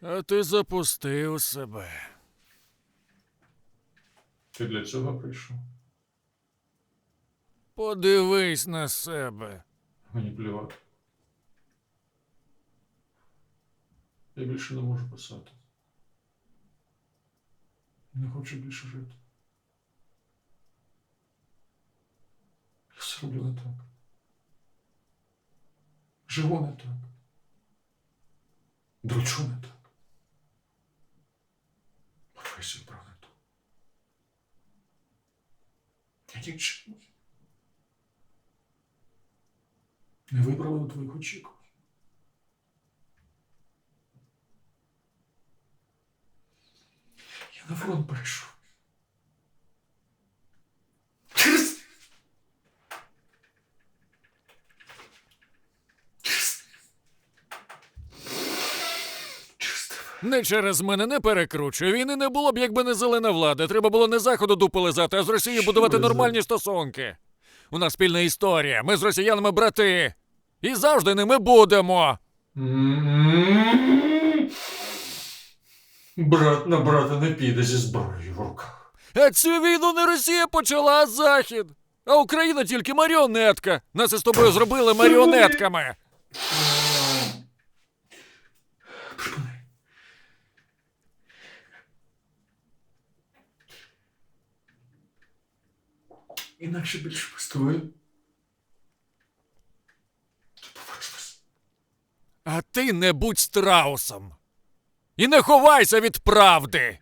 А ти запустив себе. Ти для цього прийшов? Подивись на себе. Мені плювати. Я більше не можу писати. Не хочу більше жити. Я все роблю не так. Живу не так. Дручу не так. Професію про не ту. Я нікчемний. Не виправив твоїх очікувань. Я на фронт прийшов. Через... Через... Через тебе. Не через мене не перекручуй. Війни не було б, якби не зелена влада. Треба було не заходу дупи лизати, а з Росією Що будувати ви за- нормальні стосунки. У нас спільна історія. Ми з росіянами брати. І завжди ними будемо. Брат на брата не піде зі зброєю в руках. А цю війну не Росія почала, а Захід. А Україна тільки маріонетка. Нас із тобою зробили маріонетками. Інакше більше ми. А ти не будь страусом. І не ховайся від правди.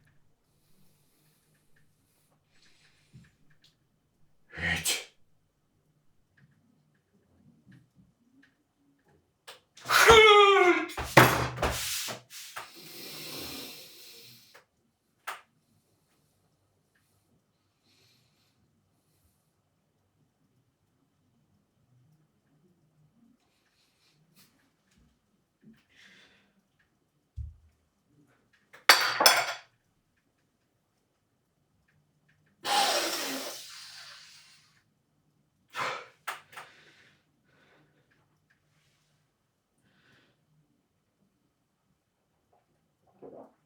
감사합니다.